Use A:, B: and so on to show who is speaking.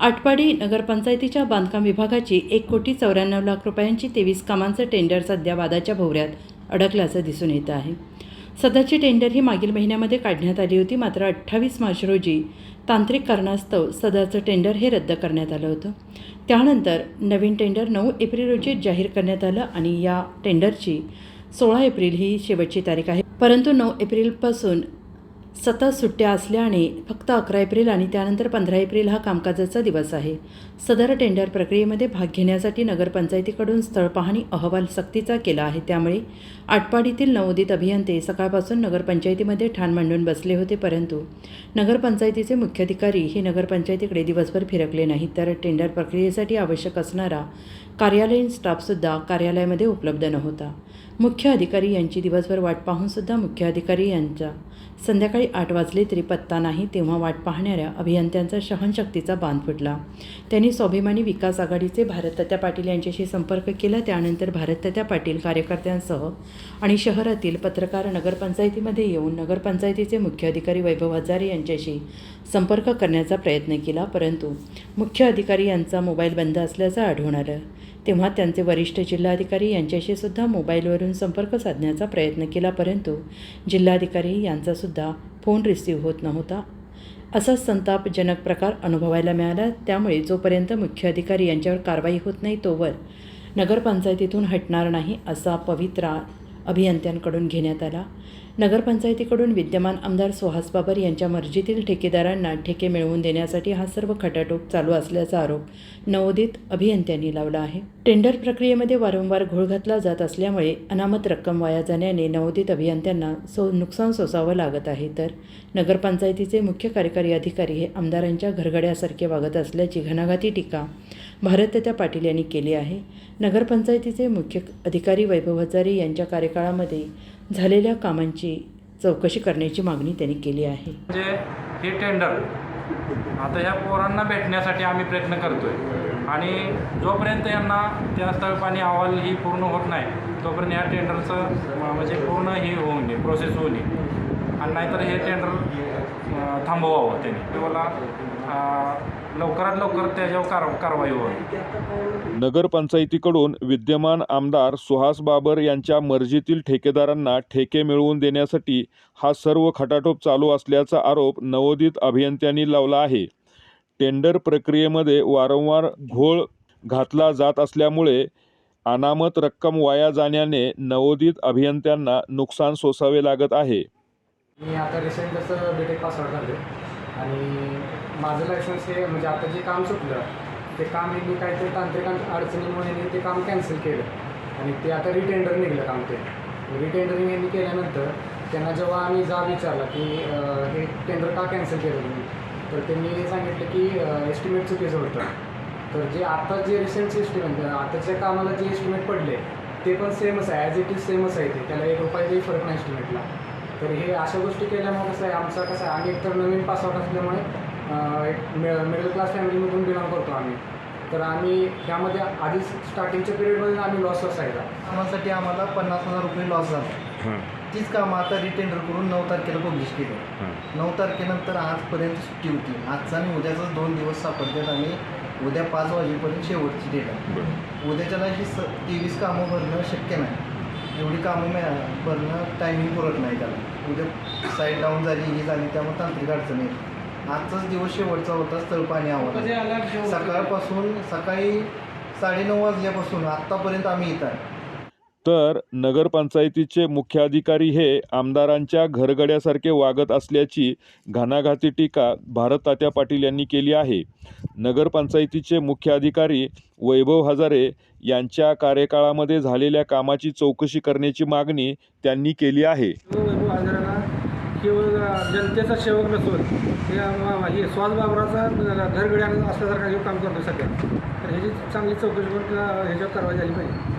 A: आटपाडी नगरपंचायतीच्या बांधकाम विभागाची एक कोटी चौऱ्याण्णव लाख रुपयांची तेवीस कामांचं टेंडर सध्या वादाच्या भोवऱ्यात अडकल्याचं दिसून येत आहे. सध्याची टेंडर ही मागील महिन्यामध्ये काढण्यात आली होती मात्र अठ्ठावीस मार्च रोजी तांत्रिक कारणास्तव सदरचं टेंडर हे रद्द करण्यात आलं होतं. त्यानंतर नवीन टेंडर नऊ एप्रिल रोजी जाहीर करण्यात आलं आणि या टेंडरची सोळा एप्रिल ही शेवटची तारीख आहे. परंतु नऊ एप्रिलपासून सतत सुट्ट्या असल्याने फक्त अकरा एप्रिल आणि त्यानंतर पंधरा एप्रिल हा कामकाजाचा दिवस आहे. सदर टेंडर प्रक्रियेमध्ये भाग घेण्यासाठी नगरपंचायतीकडून स्थळ पाहणी अहवाल सक्तीचा केला आहे. त्यामुळे आटपाडीतील नवोदित अभियंते सकाळपासून नगरपंचायतीमध्ये ठाण मांडून बसले होते परंतु नगरपंचायतीचे मुख्याधिकारी हे नगरपंचायतीकडे दिवसभर फिरकले नाहीत. तर टेंडर प्रक्रियेसाठी आवश्यक असणारा कार्यालयीन स्टाफसुद्धा कार्यालयामध्ये उपलब्ध नव्हता. मुख्य अधिकारी यांची दिवसभर वाट पाहूनसुद्धा मुख्य अधिकारी यांच्या संध्याकाळी आठ वाजले तरी पत्ता नाही तेव्हा वाट पाहणाऱ्या अभियंत्यांचा सहनशक्तीचा बांध फुटला. त्यांनी स्वाभिमानी विकास आघाडीचे भारततात्या पाटील यांच्याशी संपर्क केला त्यानंतर भारततात्या पाटील कार्यकर्त्यांसह आणि शहरातील पत्रकार नगरपंचायतीमध्ये येऊन नगरपंचायतीचे मुख्य अधिकारी वैभव हजारे यांच्याशी संपर्क करण्याचा प्रयत्न केला परंतु मुख्य अधिकारी यांचा मोबाईल बंद असल्याचं आढळून आलं. तेव्हा त्यांचे वरिष्ठ जिल्हाधिकारी यांच्याशी सुद्धा मोबाईलवरून संपर्क साधण्याचा प्रयत्न केला परंतु जिल्हाधिकारी यांचासुद्धा फोन रिसीव्ह होत नव्हता. असा संतापजनक प्रकार अनुभवायला मिळाला त्यामुळे जोपर्यंत मुख्य अधिकारी यांच्यावर कारवाई होत नाही तोवर नगरपंचायतीतून हटणार नाही असा पवित्रा अभियंत्यांकडून घेण्यात आला. नगरपंचायतीकडून विद्यमान आमदार सुहास बाबर यांच्या मर्जीतील ठेकेदारांना ठेके मिळवून देण्यासाठी हा सर्व खटाटोप चालू असल्याचा आरोप नवोदित अभियंत्यांनी लावला आहे. टेंडर प्रक्रियेमध्ये वारंवार घोळ घातला जात असल्यामुळे अनामत रक्कम वाया जाण्याने नवोदित अभियंत्यांना सो नुकसान सोसावं लागत आहे. तर नगरपंचायतीचे मुख्य कार्यकारी अधिकारी हे आमदारांच्या घरगड्यासारखे वागत असल्याची घणाघाती टीका भारतत्या पाटील यांनी केली आहे. नगरपंचायतीचे मुख्य अधिकारी वैभव हजारे यांच्या कार्यकाळामध्ये झालेल्या कामांची चौकशी करण्याची मागणी त्यांनी केली आहे.
B: म्हणजे हे टेंडर आता ह्या पोरांना भेटण्यासाठी आम्ही प्रयत्न करतोय. आणि जोपर्यंत यांना त्या स्थळपाणी अहवाल ही पूर्ण होत नाही तोपर्यंत या टेंडरचं म्हणजे पूर्ण ही होऊ नये प्रोसेस होऊ नये. आणि नाहीतर हे टेंडर थांबवावं त्यांनी. किंवा लवकरात लवकर त्याच्यावर कार कारवाई व्हावी.
C: नगरपंचायतीकडून विद्यमान आमदार सुहास बाबर यांच्या मर्जीतील ठेकेदारांना ठेके मिळवून देण्यासाठी हा सर्व खटाटोप चालू असल्याचा आरोप नवोदित अभियंत्यांनी लावला आहे. टेंडर प्रक्रियेमध्ये वारंवार घोळ घातला जात असल्यामुळे अनामत रक्कम वाया जाण्याने नवोदित अभियंत्यांना नुकसान सोसावे लागत आहे.
D: मी आता रिसेंट जसं बी टेक पासआउट झाले आणि माझं लायसन्स हे म्हणजे आता जे काम सुटलं ते काम मी काहीतरी तांत्रिक अडचणीमुळे मी ते काम कॅन्सल केलं. आणि ते आता रिटेंडर निघलं काम ते. रिटेंडरिंग यांनी केल्यानंतर त्यांना जेव्हा आम्ही जा विचारला की हे टेंडर का कॅन्सल केलं तुम्ही? तर त्यांनी हे सांगितलं की एस्टिमेट चुकीचं होतं. तर जे आता जे रिसेंट एस्टिमेट आताच्या कामाला जे एस्टिमेट पडले ते पण सेमच आहे ॲज इट इज सेमच आहे ते. त्याला एक रुपयाचाही फरक नाही एस्टिमेटला तर हे अशा गोष्टी केल्यामुळे कसं आहे आमचं कसं आहे आम्ही एकतर नवीन पासआउट असल्यामुळे एक मिडल क्लास फॅमिलीमधून बिलॉंग करतो आम्ही. तर आम्ही त्यामध्ये आधी स्टार्टिंगच्या पिरियडमध्ये आम्ही लॉस असायचा
E: कामासाठी आम्हाला पन्नास हजार रुपये लॉस झाला. तीच कामं आता रिटेंडर करून नऊ तारखेला पब्लिश केलं. नऊ तारखेनंतर आजपर्यंत सुट्टी होती. आजचा आणि उद्याचा दोन दिवस सापडतात आणि उद्या पाच वाजेपर्यंत शेवटची डेट आहे. उद्याच्याला ही स तेवीस कामं भरणं शक्य नाही. एवढी कामं मिळा भरणं टायमिंग पुरत नाही त्याला. उद्या साईड डाऊन झाली ही झाली त्यामुळे तांत्रिक अडचण येईल आजचाच दिवस शेवटचा होता स्थळपाणी आव्हान सकाळपासून सकाळी साडेनऊ वाजल्यापासून आत्तापर्यंत आम्ही इथं आहे.
C: तर नगरपंचायतीचे मुख्याधिकारी हे आमदारांच्या घरगड्यासारखे वागत असल्याची घणाघाती टीका भारत तात्या पाटील यांनी केली आहे. नगरपंचायतीचे मुख्याधिकारी वैभव हजारे यांच्या कार्यकाळामध्ये झालेल्या कामाची चौकशी करण्याची मागणी त्यांनी केली आहे.
F: केवळ जनतेचा सेवक नसून हे स्वाद बाबराचा घरगड्या असल्यासारखा हे काम करतो सध्या तर ह्याची चांगली चौकशी करून ह्याच्यावर कारवाई झाली पाहिजे.